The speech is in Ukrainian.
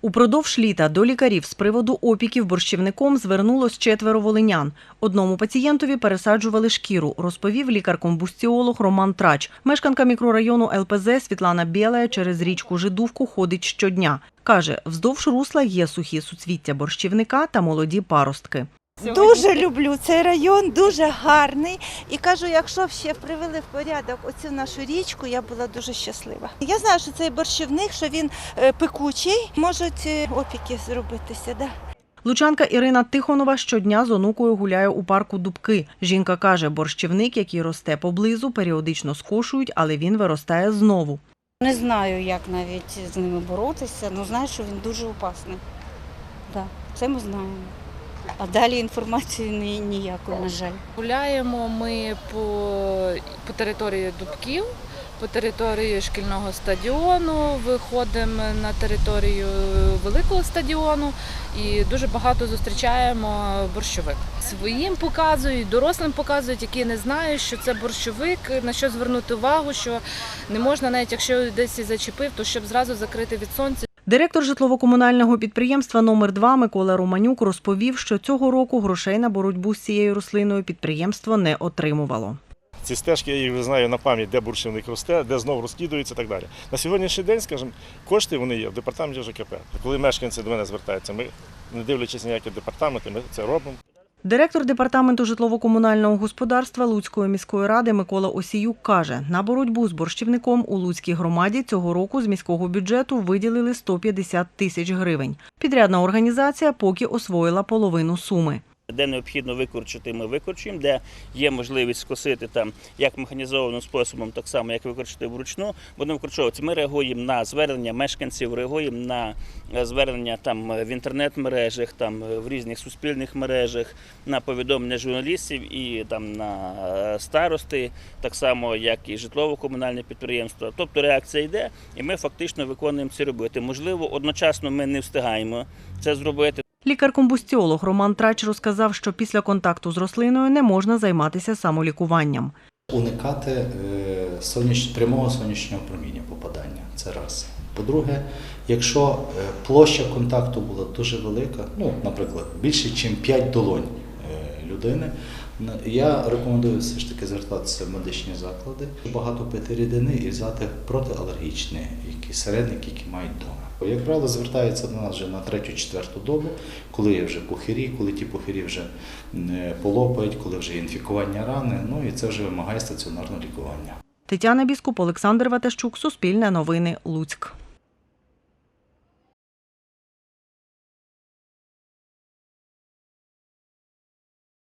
Упродовж літа до лікарів з приводу опіків борщівником звернулось четверо волинян. Одному пацієнтові пересаджували шкіру, розповів лікар-комбустіолог Роман Трач. Мешканка мікрорайону ЛПЗ Світлана Білая через річку Жидувку ходить щодня. Каже, вздовж русла є сухі суцвіття борщівника та молоді паростки. Дуже люблю цей район, дуже гарний. І кажу, якщо б ще привели в порядок оцю нашу річку, я була дуже щаслива. Я знаю, що цей борщівник, що він е, пекучий, можуть е, опіки зробитися. Да. Лучанка Ірина Тихонова щодня з онукою гуляє у парку Дубки. Жінка каже, борщівник, який росте поблизу, періодично скошують, але він виростає знову. Не знаю, як навіть з ними боротися, але знаю, що він дуже опасний. Да, це ми знаємо. А далі інформації ні, ніякої, на жаль. Гуляємо ми по, по території Дубків, по території шкільного стадіону, виходимо на територію великого стадіону і дуже багато зустрічаємо борщовик. Своїм показують, дорослим показують, які не знають, що це борщовик, на що звернути увагу, що не можна, навіть якщо десь і зачепив, то щоб зразу закрити від сонця. Директор житлово-комунального підприємства номер 2 Микола Романюк розповів, що цього року грошей на боротьбу з цією рослиною підприємство не отримувало. Ці стежки, я їх знаю на пам'ять, де буршівник росте, де знов розкидується і так далі. На сьогоднішній день, скажімо, кошти вони є в департаменті ЖКП. Коли мешканці до мене звертаються, ми, не дивлячись ніякі департаменти, ми це робимо. Директор департаменту житлово-комунального господарства Луцької міської ради Микола Осіюк каже, на боротьбу з борщівником у Луцькій громаді цього року з міського бюджету виділили 150 тисяч гривень. Підрядна організація поки освоїла половину суми. Де необхідно викорчити, ми викорчуємо, де є можливість скосити там як механізованим способом, так само як викорчити вручну, будемо викорчовувати. Ми реагуємо на звернення мешканців, реагуємо на е, звернення там в інтернет-мережах, там е, в різних суспільних мережах, на повідомлення журналістів і там на е, старости, так само як і житлово-комунальне підприємство. Тобто реакція йде, і ми фактично виконуємо ці роботи. Можливо, одночасно ми не встигаємо це зробити. Лікар-комбустіолог Роман Трач розказав, що після контакту з рослиною не можна займатися самолікуванням. Уникати е, соняч... прямого сонячного проміння попадання. Це раз. По-друге, якщо е, площа контакту була дуже велика, ну, наприклад, більше, ніж 5 долонь е, людини, я рекомендую все ж таки звертатися в медичні заклади, багато пити рідини і взяти протиалергічні якісь середники, які мають вдома. Як правило, звертаються до нас вже на третю-четверту добу, коли є вже пухирі, коли ті пухирі вже е, полопають, коли вже інфікування рани, ну і це вже вимагає стаціонарного лікування. Тетяна Біскуп, Олександр Ватащук, Суспільне новини, Луцьк.